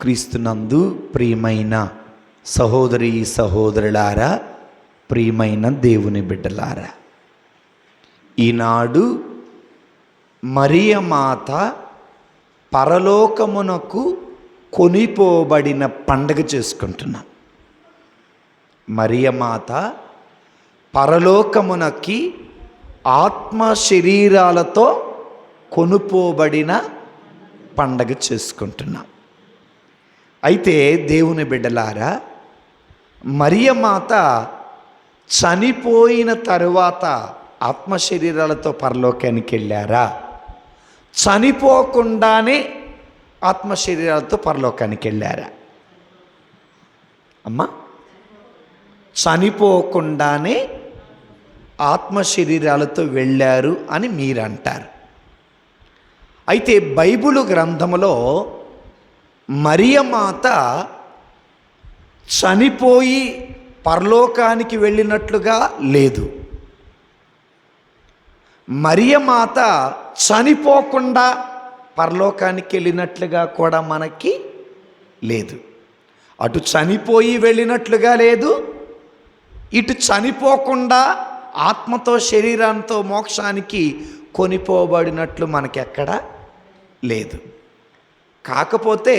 క్రీస్తునందు ప్రియమైన సహోదరి సహోదరులారా ప్రియమైన దేవుని బిడ్డలారా. ఈనాడు మరియమాత పరలోకమునకు కొనిపోబడిన పండగ చేసుకుంటున్నాం. మరియమాత పరలోకమునకి ఆత్మ శరీరాలతో కొనుపోబడిన పండగ చేసుకుంటున్నాం. అయితే దేవుని బిడ్డలారా మరియమాత చనిపోయిన తరువాత ఆత్మ శరీరాలతో పరలోకానికి వెళ్ళారా? చనిపోకుండానే ఆత్మ శరీరాలతో పరలోకానికి వెళ్ళారా? అమ్మా చనిపోకుండానే ఆత్మ శరీరాలతో వెళ్ళారు అని మీరు అంటారు అయితే బైబిలు గ్రంథములో మరియమాత చనిపోయి పరలోకానికి వెళ్ళినట్లుగా లేదు. మరియమాత చనిపోకుండా పరలోకానికి వెళ్ళినట్లుగా కూడా మనకి లేదు. అటు చనిపోయి వెళ్ళినట్లుగా లేదు ఇటు చనిపోకుండా ఆత్మతో శరీరంతో మోక్షానికి కొనిపోబడినట్లు మనకెక్కడ లేదు. కాకపోతే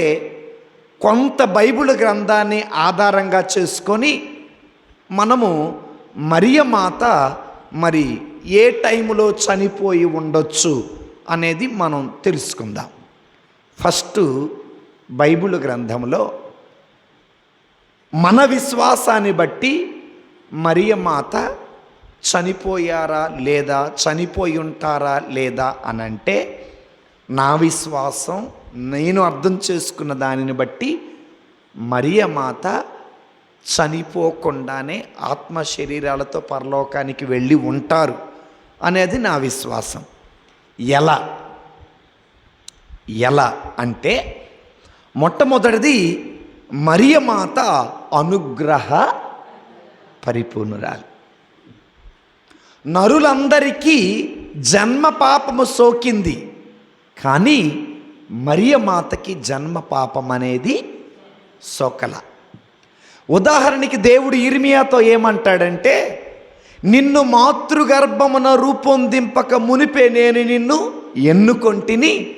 కొంత బైబిల్ గ్రంథాన్ని ఆధారంగా చేసుకొని మనము మరియమాత మరి ఏ టైంలో చనిపోయి ఉండొచ్చు అనేది మనం తెలుసుకుందాం. ఫస్ట్ బైబిల్ గ్రంథంలో మన విశ్వాసాన్ని బట్టి మరియ మాత చనిపోయారా లేదా చనిపోయి ఉంటారా లేదా అనంటే నా విశ్వాసం నేను అర్థం చేసుకున్న దానిని బట్టి మరియ మాత చనిపోకుండానే ఆత్మ శరీరాలతో పరలోకానికి వెళ్ళి ఉంటారు అనేది నా విశ్వాసం. ఎలా? ఎలా అంటే మొట్టమొదటిది మరియమాత అనుగ్రహ పరిపూర్ణురాలు. నరులందరికీ జన్మ పాపము సోకింది. కానీ మరియమాతకి జన్మ పాపం అనేది సోకల. ఉదాహరణకి దేవుడు ఇర్మియాతో ఏమంటాడంటే నిన్ను మాతృగర్భమున రూపొందింపక మునిపే నేను నిన్ను ఎన్నుకొంటిని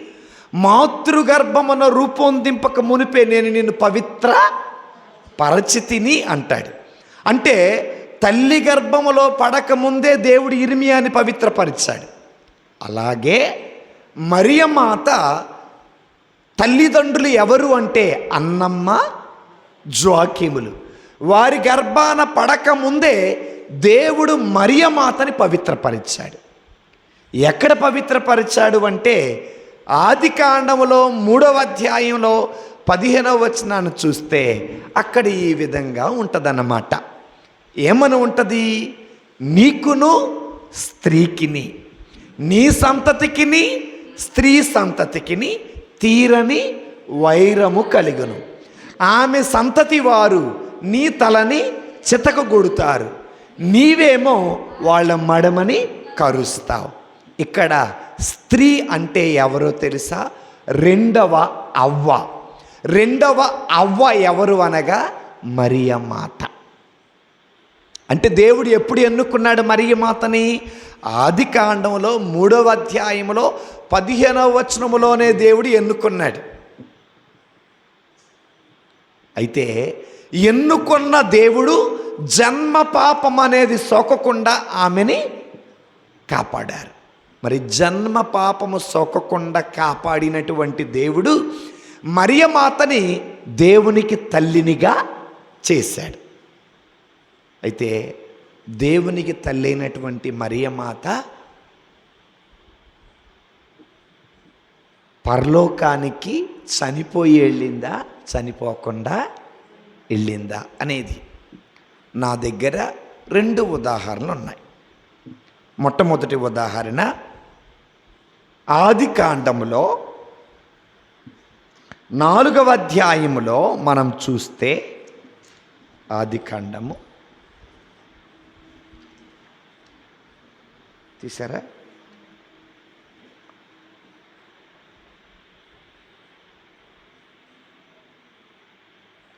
మాతృగర్భమున రూపొందింపక మునిపే నేను నిన్ను పవిత్ర పరచితిని అంటాడు. అంటే తల్లి గర్భములో పడకముందే దేవుడు ఇర్మియాని పవిత్రపరిచాడు. అలాగే మరియమాత తల్లిదండ్రులు ఎవరు అంటే అన్నమ్మ జ్వాక్యములు వారి గర్భాన పడకముందే దేవుడు మరియమాతని పవిత్రపరిచాడు. ఎక్కడ పవిత్రపరిచాడు అంటే ఆది కాండములో మూడవ అధ్యాయంలో పదిహేనవ వచనాన్ని చూస్తే అక్కడ ఈ విధంగా ఉంటుందన్నమాట. ఏమని ఉంటుంది? నీకును స్త్రీకిని నీ సంతతికిని స్త్రీ సంతతికిని తీరని వైరము కలిగును. ఆమె సంతతి వారు నీ తలని చితకగొడుతారు. నీవేమో వాళ్ళ మడమని కరుస్తావు. ఇక్కడ స్త్రీ అంటే ఎవరో తెలుసా? రెండవ అవ్వ. రెండవ అవ్వ ఎవరు అనగా మరియమాత అంటే దేవుడు ఎప్పుడు ఎన్నుకున్నాడు మరియమాతని ఆది కాండంలో మూడవ అధ్యాయంలో పదిహేనవ వచనములోనే దేవుడు ఎన్నుకున్నాడు. అయితే ఎన్నుకున్న దేవుడు జన్మ పాపం అనేది సోకకుండా ఆమెని కాపాడారు. మరి జన్మ పాపము సోకకుండా కాపాడినటువంటి దేవుడు మరియమాతని దేవునికి తల్లినిగా చేశాడు. అయితే దేవునికి తల్లైనటువంటి మరియమాత పరలోకానికి చనిపోయి వెళ్ళిందా చనిపోకుండా వెళ్ళిందా అనేది నా దగ్గర రెండు ఉదాహరణలు ఉన్నాయి. మొట్టమొదటి ఉదాహరణ ఆది కాండములో నాలుగవ అధ్యాయములో మనం చూస్తే ఆది కాండము. తీసారా?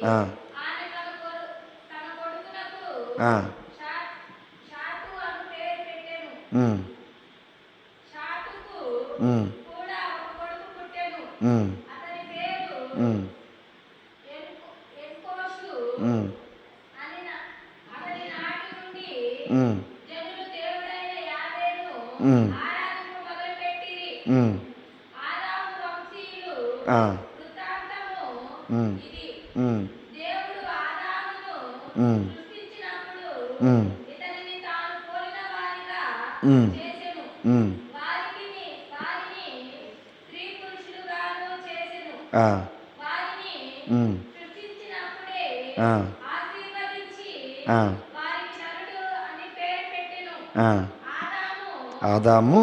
ఆ. ఆదాము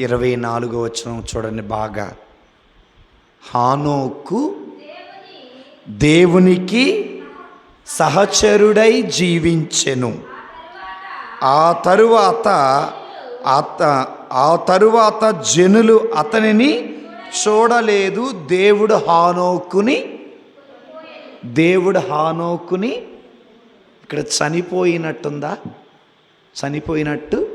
ఇరవై నాలుగో వచ్చిన చూడండి బాగా. హానోకు దేవునికి సహచరుడై జీవించెను. ఆ తరువాత అత ఆ తరువాత జనులు అతనిని చూడలేదు. దేవుడు హానోకుని దేవుడు హానోకుని ఇక్కడ చనిపోయినట్టుందా? చనిపోయినట్టు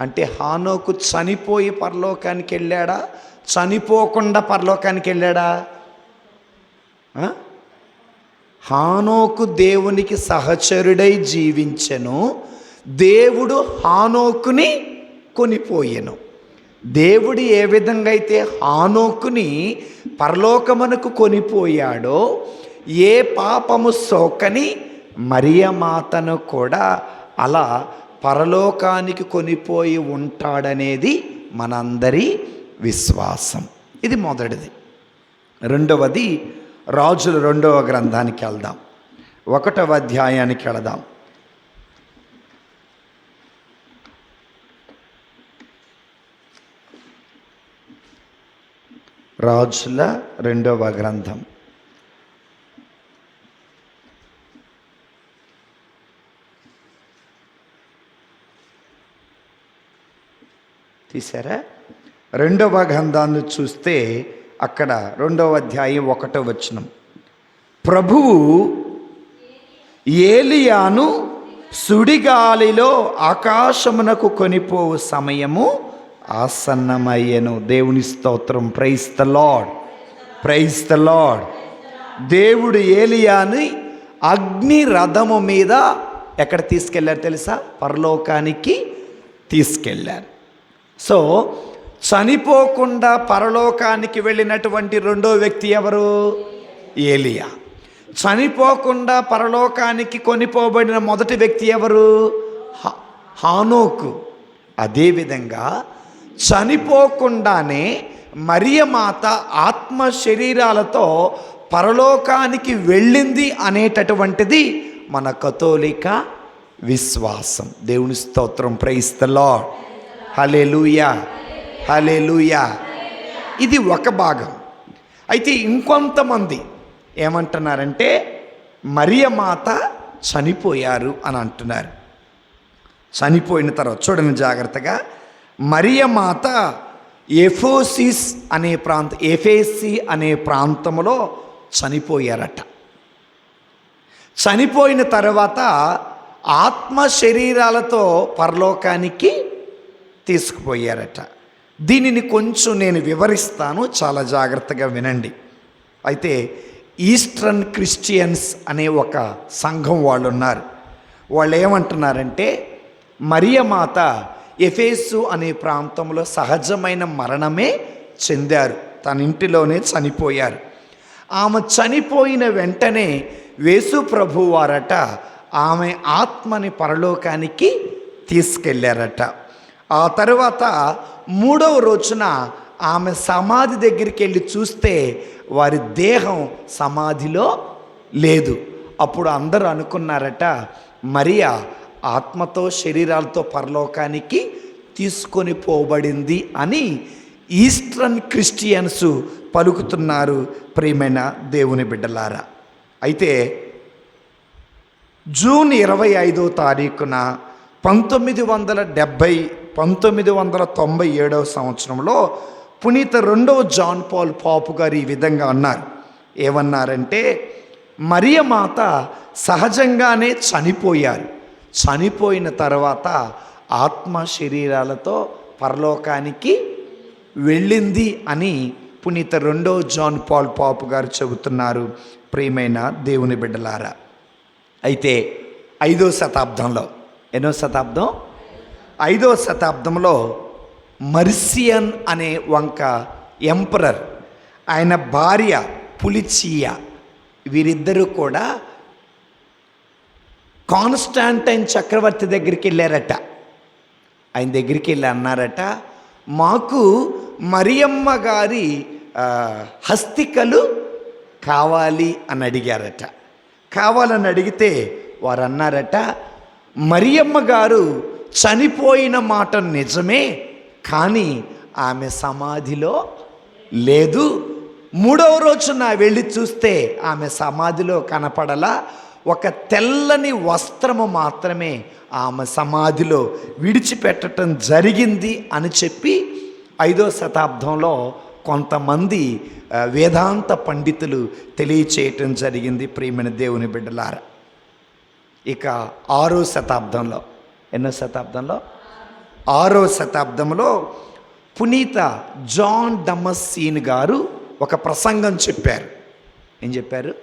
అంటే హానోకు చనిపోయి పరలోకానికి వెళ్ళాడా? చనిపోకుండా పరలోకానికి వెళ్ళాడా? హానోకు దేవునికి సహచరుడై జీవించెను. దేవుడు హానోకుని కొనిపోయెను. దేవుడు ఏ విధంగా అయితే హానోకుని పరలోకమునకు కొనిపోయాడో ఏ పాపము సోకని మరియమాతను కూడా అలా పరలోకానికి కొనిపోయి ఉంటాడనేది మనందరి విశ్వాసం. ఇది మొదటిది. రెండవది రాజుల రెండవ గ్రంథానికి వెళ్దాం. ఒకటవ అధ్యాయానికి వెళదాం. రాజుల రెండవ గ్రంథం. తీసారా రెండవ గ్రంథాన్ని చూస్తే అక్కడ రెండవ అధ్యాయం ఒకటో వచనం. ప్రభువు ఏలియాను సుడిగాలిలో ఆకాశమునకు కొనిపోవు సమయము ఆసన్నమయ్యను. దేవుని స్తోత్రం. Praise the Lord praise the Lord దేవుడు ఏలియాని అగ్ని రథము మీద ఎక్కడ తీసుకెళ్ళారు తెలుసా? పరలోకానికి తీసుకెళ్ళారు. సో చనిపోకుండా పరలోకానికి వెళ్ళినటువంటి రెండో వ్యక్తి ఎవరు? ఏలియా. చనిపోకుండా పరలోకానికి కొనిపోబడిన మొదటి వ్యక్తి ఎవరు? హానోకు. అదేవిధంగా చనిపోకుండానే మరియమాత ఆత్మ శరీరాలతో పరలోకానికి వెళ్ళింది అనేటటువంటిది మన కథోలిక విశ్వాసం. దేవుని స్తోత్రం. ప్రైస్త హలెలూయా హలెలూయా ఇది ఒక భాగం. అయితే ఇంకొంతమంది ఏమంటున్నారంటే మరియమాత చనిపోయారు అని అంటున్నారు. చనిపోయిన తర్వాత చూడండి జాగ్రత్తగా. మరియమాత ఎఫోసిస్ అనే ప్రాంత ఎఫేసి అనే ప్రాంతంలో చనిపోయారట. చనిపోయిన తర్వాత ఆత్మ శరీరాలతో పరలోకానికి తీసుకుపోయారట. దీనిని కొంచెం నేను వివరిస్తాను చాలా జాగ్రత్తగా వినండి. అయితే ఈస్టర్న్ క్రిస్టియన్స్ అనే ఒక సంఘం వాళ్ళు ఉన్నారు వాళ్ళు ఏమంటున్నారంటే మరియమాత ఎఫేసు అనే ప్రాంతంలో సహజమైన మరణమే చెందారు. తన ఇంటిలోనే చనిపోయారు. ఆమె చనిపోయిన వెంటనే వేసు ప్రభు వారట ఆమె ఆత్మని పరలోకానికి తీసుకెళ్ళారట ఆ తర్వాత మూడవ రోజున ఆమె సమాధి దగ్గరికి వెళ్ళి చూస్తే వారి దేహం సమాధిలో లేదు. అప్పుడు అందరూ అనుకున్నారట మరియా ఆత్మతో శరీరాలతో పరలోకానికి తీసుకొని పోబడింది అని ఈస్టర్న్ క్రిస్టియన్స్ పలుకుతున్నారు ప్రియమైన దేవుని బిడ్డలారా. అయితే జూన్ ఇరవై ఐదో తారీఖున పంతొమ్మిది వందల డెబ్భై పంతొమ్మిది వందల తొంభై ఏడవ సంవత్సరంలో పునీత రెండవ జాన్ పాల్ పాపు గారు ఈ విధంగా అన్నారు. ఏమన్నారంటే మరియమాత సహజంగానే చనిపోయారు. చనిపోయిన తర్వాత ఆత్మ శరీరాలతో పరలోకానికి వెళ్ళింది అని పునీత రెండో జాన్ పాల్ పాపు గారు చెబుతున్నారు. ప్రియమైన దేవుని బిడ్డలారా అయితే ఐదో శతాబ్దంలో ఎన్నో శతాబ్దం? ఐదవ శతాబ్దంలో మర్సియన్ అనే వంక ఎంపరర్ ఆయన భార్య పులిచియా వీరిద్దరూ కూడా కాన్స్టాంటైన్ చక్రవర్తి దగ్గరికి వెళ్ళారట. ఆయన దగ్గరికి వెళ్ళి అన్నారట మాకు మరియమ్మ గారి హస్తికలు కావాలి అని అడిగారట. కావాలని అడిగితే వారు అన్నారట మరియమ్మ గారు చనిపోయిన మాట నిజమే కానీ ఆమె సమాధిలో లేదు. మూడవ రోజున వెళ్ళి చూస్తే ఆమె సమాధిలో కనపడలా. ఒక తెల్లని వస్త్రము మాత్రమే ఆమె సమాధిలో విడిచిపెట్టడం జరిగింది అని చెప్పి ఐదో శతాబ్దంలో కొంతమంది వేదాంత పండితులు తెలియచేయటం జరిగింది ప్రియమైన దేవుని బిడ్డలారా. ఇక ఆరో శతాబ్దంలో ఎన్నో శతాబ్దంలో? ఆరో శతాబ్దంలో పునీత జాన్ డమస్సీన్ గారు ఒక ప్రసంగం చెప్పారు. ఏం చెప్పారు?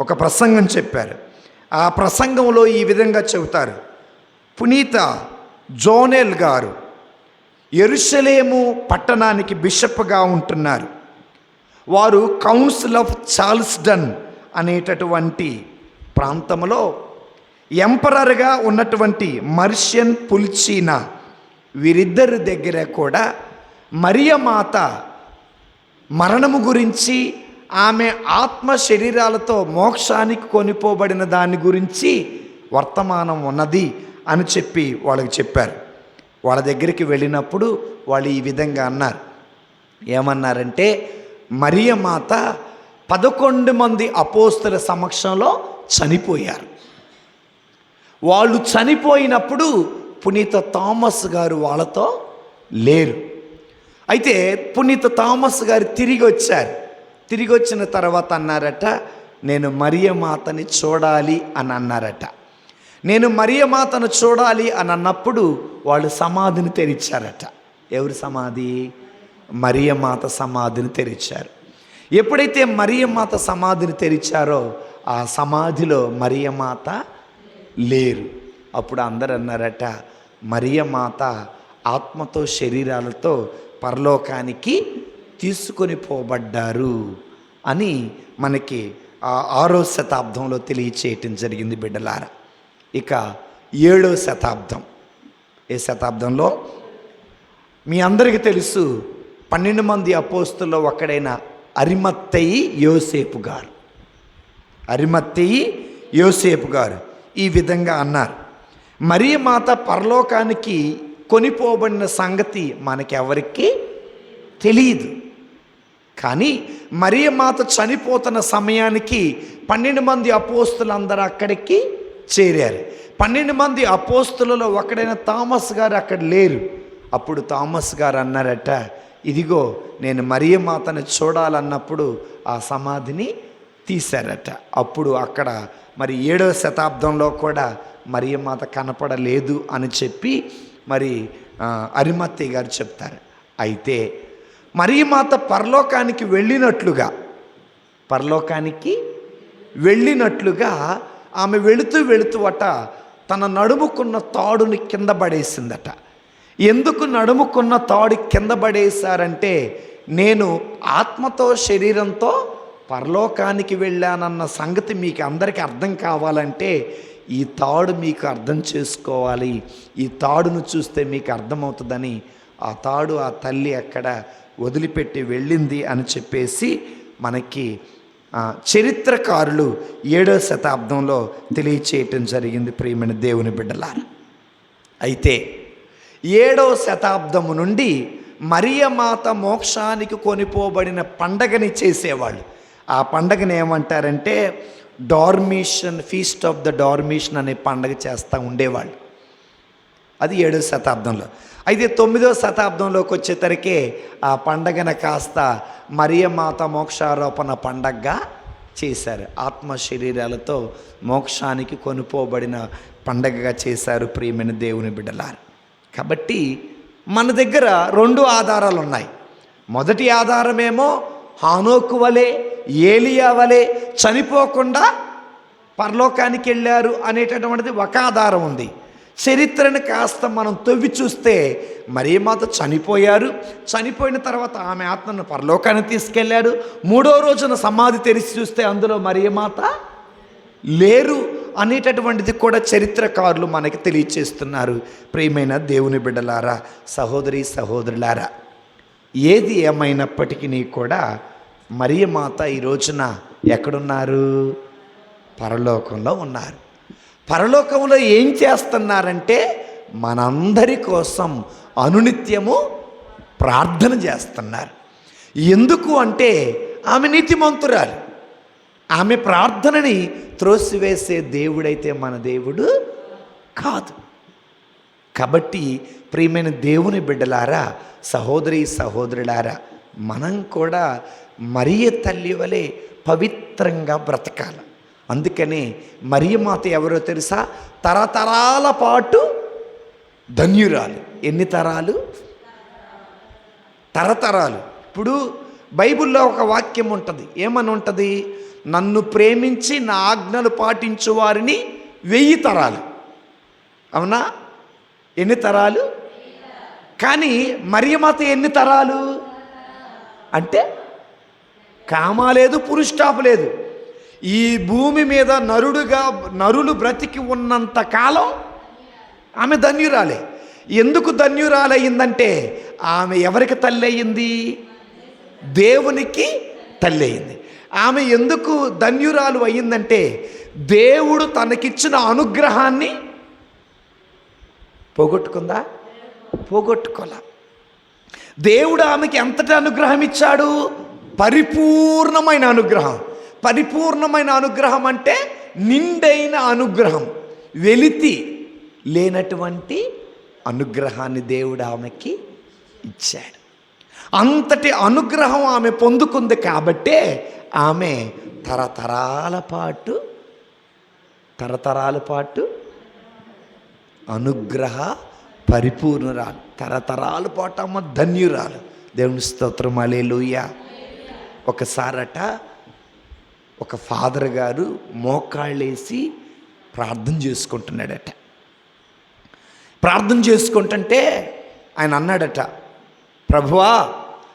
ఒక ప్రసంగం చెప్పారు. ఆ ప్రసంగంలో ఈ విధంగా చెబుతారు. పునీత జోనెల్ గారు ఎరుషలేము పట్టణానికి బిషప్గా ఉంటున్నారు. వారు కౌన్సిల్ ఆఫ్ చార్ల్స్డన్ అనేటటువంటి ప్రాంతంలో ఎంపరర్గా ఉన్నటువంటి మర్షియన్ పుల్చీనా వీరిద్దరి దగ్గర కూడా మరియమాత మరణము గురించి ఆమె ఆత్మ శరీరాలతో మోక్షానికి కొనిపోబడిన దాని గురించి వర్తమానం ఉన్నది అని చెప్పి వాళ్ళకి చెప్పారు. వాళ్ళ దగ్గరికి వెళ్ళినప్పుడు వాళ్ళు ఈ విధంగా అన్నారు. ఏమన్నారంటే మరియమాత పదకొండు మంది అపోస్తుల సమక్షంలో చనిపోయారు. వాళ్ళు చనిపోయినప్పుడు పునీత థామస్ గారు వాళ్ళతో లేరు. అయితే పునీత థామస్ గారు తిరిగి వచ్చారు. తిరిగి వచ్చిన తర్వాత అన్నారట నేను మరియమాతని చూడాలి అని అన్నారట. నేను మరియమాతను చూడాలి అని అన్నప్పుడు వాళ్ళు సమాధిని తెరిచారట. ఎవరి సమాధి? మరియమాత సమాధిని తెరిచారు. ఎప్పుడైతే మరియమాత సమాధిని తెరిచారో ఆ సమాధిలో మరియమాత లేరు. అప్పుడు అందరు అన్నారట మరియ మాత ఆత్మతో శరీరాలతో పరలోకానికి తీసుకొని పోబడ్డారు అని మనకి ఆరో శతాబ్దంలో తెలియచేయటం జరిగింది బిడ్డలారా. ఇక ఏడో శతాబ్దం. ఏ శతాబ్దంలో? మీ అందరికీ తెలుసు పన్నెండు మంది అపోస్తుల్లో ఒకడైన అరిమత్తయి యోసేపు గారు. అరిమత్తయి యోసేపు గారు. ఈ విధంగా అన్నారు. మరీ మాత పరలోకానికి కొనిపోబడిన సంగతి మనకెవరికి తెలియదు. కానీ మరీ మాత చనిపోతున్న సమయానికి పన్నెండు మంది అపోస్తులందరూ అక్కడికి చేరారు. పన్నెండు మంది అపోస్తులలో ఒకడైన థామస్ గారు అక్కడ లేరు. అప్పుడు థామస్ గారు అన్నారట ఇదిగో నేను మరియ మాతను చూడాలన్నప్పుడు ఆ సమాధిని తీశారట. అప్పుడు అక్కడ మరి ఏడవ శతాబ్దంలో కూడా మరియ మాత కనపడలేదు అని చెప్పి మరి అరిమత్తి గారు చెప్తారు. అయితే మరియ మాత పరలోకానికి వెళ్ళినట్లుగా పరలోకానికి వెళ్ళినట్లుగా ఆమె వెళుతూ వెళుతూ అట తన నడుముకున్న తాడుని కింద పడేసిందట. ఎందుకు నడుముకున్న తాడు కింద పడేశారంటే నేను ఆత్మతో శరీరంతో పరలోకానికి వెళ్ళానన్న సంగతి మీకు అందరికీ అర్థం కావాలంటే ఈ తాడు మీకు అర్థం చేసుకోవాలి. ఈ తాడును చూస్తే మీకు అర్థమవుతుందని ఆ తాడు ఆ తల్లి అక్కడ వదిలిపెట్టి వెళ్ళింది అని చెప్పేసి మనకి చరిత్రకారులు ఏడో శతాబ్దంలో తెలియచేయటం జరిగింది ప్రియమైన దేవుని బిడ్డలారా. అయితే ఏడవ శతాబ్దము నుండి మరియమాత మోక్షానికి కొనిపోబడిన పండగని చేసేవాళ్ళు. ఆ పండగని ఏమంటారంటే dormition feast of the dormition అనే పండగ చేస్తూ ఉండేవాళ్ళు. అది ఏడవ శతాబ్దంలో. అయితే తొమ్మిదవ శతాబ్దంలోకి వచ్చేసరికి ఆ పండగను కాస్త మరియమాత మోక్షారోపణ పండగగా చేశారు. ఆత్మ శరీరాలతో మోక్షానికి కొనుపోబడిన పండగగా చేశారు ప్రియమైన దేవుని బిడ్డలారు. కాబట్టి మన దగ్గర రెండు ఆధారాలు ఉన్నాయి మొదటి ఆధారమేమో హానోకు వలే ఏలియా వలె చనిపోకుండా పరలోకానికి వెళ్ళారు అనేటటువంటిది ఒక ఆధారం ఉంది. చరిత్రను కాస్త మనం తవ్వి చూస్తే మరియమాత చనిపోయారు. చనిపోయిన తర్వాత ఆమె ఆత్మను పరలోకానికి తీసుకెళ్ళాడు. మూడో రోజున సమాధి తెరిచి చూస్తే అందులో మరియమాత లేరు అనేటటువంటిది కూడా చరిత్రకారులు మనకి తెలియచేస్తున్నారు. ప్రియమైన దేవుని బిడ్డలారా సహోదరి సహోదరులారా ఏది ఏమైనప్పటికీ కూడా మరియ మాత ఈ రోజున ఎక్కడున్నారు? పరలోకంలో ఉన్నారు. పరలోకంలో ఏం చేస్తున్నారంటే మనందరి కోసం అనునిత్యము ప్రార్థన చేస్తున్నారు. ఎందుకు అంటే ఆమె నీతిమంతురాలు. ఆమె ప్రార్థనని త్రోసివేసే దేవుడైతే మన దేవుడు కాదు. కాబట్టి ప్రియమైన దేవుని బిడ్డలారా సహోదరి సహోదరులారా మనం కూడా మరియ తల్లి వలె పవిత్రంగా బ్రతకాలి. అందుకనే మరియమాత ఎవరో తెలుసా? తరతరాల పాటు ధన్యురాలు. ఎన్ని తరాలు? తరతరాలు. ఇప్పుడు బైబిల్లో ఒక వాక్యం ఉంటుంది. ఏమని ఉంటుంది? నన్ను ప్రేమించి నా ఆజ్ఞలు పాటించు వారిని వెయ్యి తరాలు. అవునా? ఎన్ని తరాలు? కానీ మరియమాత ఎన్ని తరాలు? అంటే కామాలేదు లేదు పురుషాపు లేదు. ఈ భూమి మీద నరుడుగా నరులు బ్రతికి ఉన్నంత కాలం ఆమె ధన్యురాలే. ఎందుకు ధన్యురాలయ్యిందంటే ఆమె ఎవరికి తల్లి అయ్యింది దేవునికి తల్లి అయింది ఆమె ఎందుకు ధన్యురాలు అయ్యిందంటే దేవుడు తనకిచ్చిన అనుగ్రహాన్ని పోగొట్టుకుందా? పోగొట్టుకోలే. దేవుడు ఆమెకి ఎంతటి అనుగ్రహం ఇచ్చాడు? పరిపూర్ణమైన అనుగ్రహం. పరిపూర్ణమైన అనుగ్రహం అంటే నిండైన అనుగ్రహం. వెలితి లేనటువంటి అనుగ్రహాన్ని దేవుడు ఆమెకి ఇచ్చాడు. అంతటి అనుగ్రహం ఆమె పొందుకుంది కాబట్టే ఆమె తరతరాల పాటు తరతరాల పాటు అనుగ్రహ పరిపూర్ణురాలు తరతరాలు పాటు అమ్మ ధన్యురాలు. దేవుని స్తోత్రం అలేలుయ్య ఒకసారట ఒక ఫాదర్ గారు మోకాళ్ళేసి ప్రార్థన చేసుకుంటున్నాడట. ప్రార్థన చేసుకుంటుంటే ఆయన అన్నాడట ప్రభువా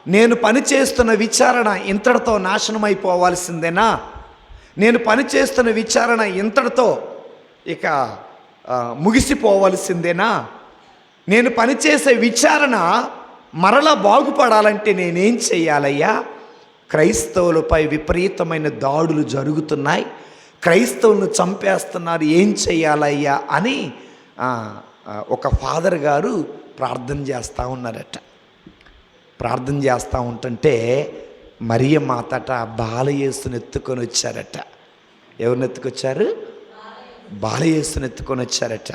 నేను పని చేస్తున్న విచారణ ఇంతటితో నాశనం అయిపోవాల్సిందేనా నేను పని చేస్తున్న విచారణ ఇంతటితో ఇక ముగిసిపోవలసిందేనా? నేను పనిచేసే విచారణ మరలా బాగుపడాలంటే నేనేం చేయాలయ్యా? క్రైస్తవులపై విపరీతమైన దాడులు జరుగుతున్నాయి. క్రైస్తవులను చంపేస్తున్నారు. ఏం చేయాలయ్యా? అని ఒక ఫాదర్ గారు ప్రార్థన చేస్తూ ఉన్నారట. ప్రార్థన చేస్తూ ఉంటుంటే మరియ మాతట బాలయేసుని ఎత్తుకొని వచ్చారట. ఎవరిని ఎత్తుకొచ్చారు? బాలయేసుని ఎత్తుకొని వచ్చారట.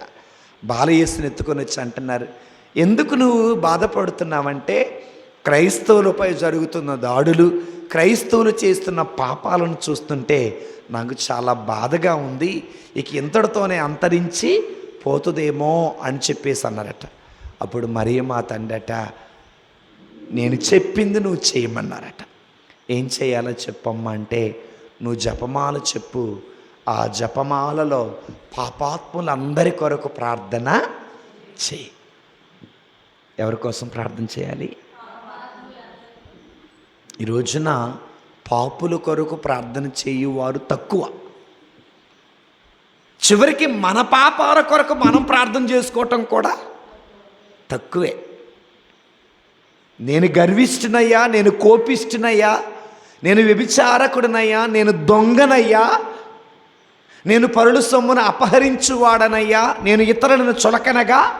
బాలయేసుని ఎత్తుకొని వచ్చి అంటున్నారు ఎందుకు నువ్వు బాధపడుతున్నావంటే క్రైస్తవులపై జరుగుతున్న దాడులు క్రైస్తవులు చేస్తున్న పాపాలను చూస్తుంటే నాకు చాలా బాధగా ఉంది ఇక ఇంతటితోనే అంతరించి పోతుందేమో అని చెప్పేసి అన్నారట. అప్పుడు మరియమ్మ తండ్రట నేను చెప్పింది నువ్వు చేయమన్నారట. ఏం చేయాలో చెప్పమ్మా అంటే నువ్వు జపమాల చెప్పు ఆ జపమాలలో పాపాత్ములందరి కొరకు ప్రార్థన చేయి. ఎవరి కోసం ప్రార్థన చేయాలి? ఈ రోజున పాపుల కొరకు ప్రార్థన చేయువారు తక్కువ. చివరికి మన పాపాల కొరకు మనం ప్రార్థన చేసుకోవటం కూడా తక్కువే. నేను గర్విష్ఠనయ్యా నేను కోపిష్ఠనయ్యా నేను వ్యభిచారకుడినయ్యా నేను దొంగనయ్యా నేను పరుల సొమ్మును అపహరించువాడనయ్యా. నేను ఇతరులను చులకనగా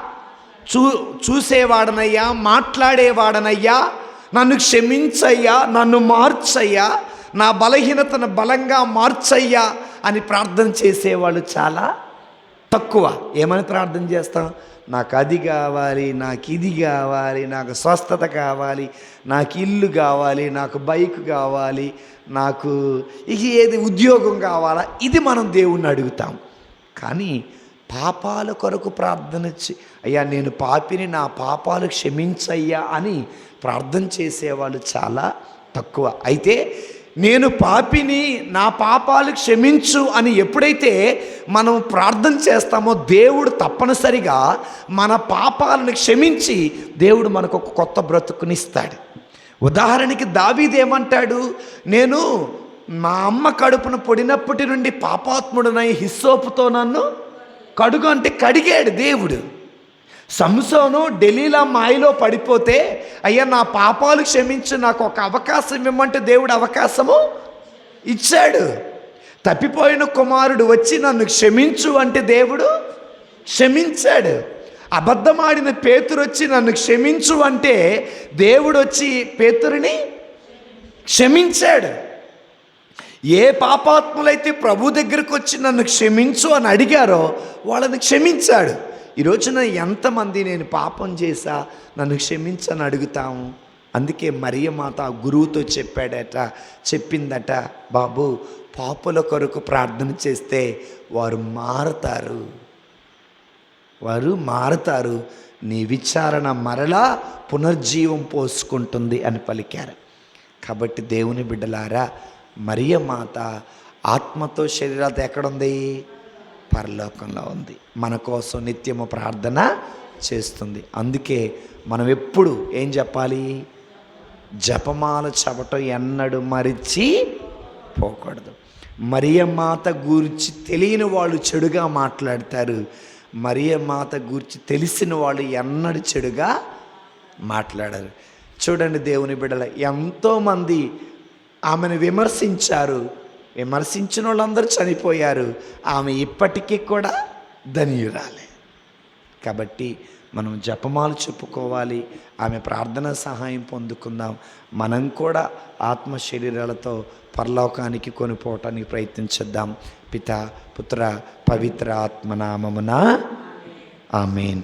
చూ చూసేవాడనయ్యా మాట్లాడేవాడనయ్యా. నన్ను క్షమించయ్యా నన్ను మార్చయ్యా నా బలహీనతను బలంగా మార్చయ్యా అని ప్రార్థన చేసేవాళ్ళు చాలా తక్కువ. ఏమని ప్రార్థన చేస్తాం? నాకు అది కావాలి నాకు ఇది కావాలి నాకు స్వస్థత కావాలి నాకు ఇల్లు కావాలి నాకు బైక్ కావాలి నాకు ఇక ఏది ఉద్యోగం కావాలా ఇది మనం దేవుణ్ణి అడుగుతాం. కానీ పాపాల కొరకు ప్రార్థన అయ్యా నేను పాపిని నా పాపాలు క్షమించయ్యా అని ప్రార్థన చేసేవాళ్ళు చాలా తక్కువ. అయితే నేను పాపిని నా పాపాలు క్షమించు అని ఎప్పుడైతే మనం ప్రార్థన చేస్తామో దేవుడు తప్పనిసరిగా మన పాపాలను క్షమించి దేవుడు మనకు ఒక కొత్త బ్రతుకునిస్తాడు. ఉదాహరణకి దావీదేమంటాడు నేను మా అమ్మ కడుపున పొడినప్పటి నుండి పాపాత్ముడనై హిస్సోపుతో నన్ను కడుగు అంటే కడిగాడు దేవుడు. సంసోను ఢిల్లీలో మాయలో పడిపోతే అయ్యా నా పాపాలు క్షమించి నాకు ఒక అవకాశం ఇవ్వమంటే దేవుడు అవకాశము ఇచ్చాడు. తప్పిపోయిన కుమారుడు వచ్చి నన్ను క్షమించు అంటే దేవుడు క్షమించాడు. అబద్ధమాడిన పేతురు వచ్చి నన్ను క్షమించు అంటే దేవుడు వచ్చి పేతురిని క్షమించాడు. ఏ పాపాత్ములైతే ప్రభు దగ్గరకు వచ్చి నన్ను క్షమించు అని అడిగారో వాళ్ళని క్షమించాడు. ఈ రోజున ఎంతమంది నేను పాపం చేశా నన్ను క్షమించని అడుగుతాము. అందుకే మరియమాత గురువుతో చెప్పాడట చెప్పిందట బాబు పాపుల కొరకు ప్రార్థన చేస్తే వారు మారతారు. వారు మారతారు. నీ విచారణ మరలా పునర్జీవం పోసుకుంటుంది అని పలికారు. కాబట్టి దేవుని బిడ్డలారా మరియ మాత ఆత్మతో శరీరాత ఎక్కడుంది పరలోకంలో ఉంది. మన కోసం నిత్యము ప్రార్థన చేస్తుంది. అందుకే మనం ఎప్పుడు ఏం చెప్పాలి? జపమాల చవటం ఎన్నడు మరిచి పోకూడదు. మరియమాత మాత గూర్చి తెలియని వాళ్ళు చెడుగా మాట్లాడతారు. మరియ మాత గూర్చి తెలిసిన వాళ్ళు ఎన్నడు చెడుగా మాట్లాడారు. చూడండి దేవుని బిడ్డల ఎంతోమంది ఆమెను విమర్శించారు. విమర్శించిన వాళ్ళందరూ చనిపోయారు. ఆమె ఇప్పటికీ కూడా ధనియురాలే. కాబట్టి మనం జపమాలు చెప్పుకోవాలి. ఆమె ప్రార్థన సహాయం పొందుకుందాం. మనం కూడా ఆత్మ శరీరాలతో పరలోకానికి కొనిపోవటానికి ప్రయత్నించేద్దాం. పిత పుత్ర పవిత్ర ఆత్మనామమున ఆమెన్.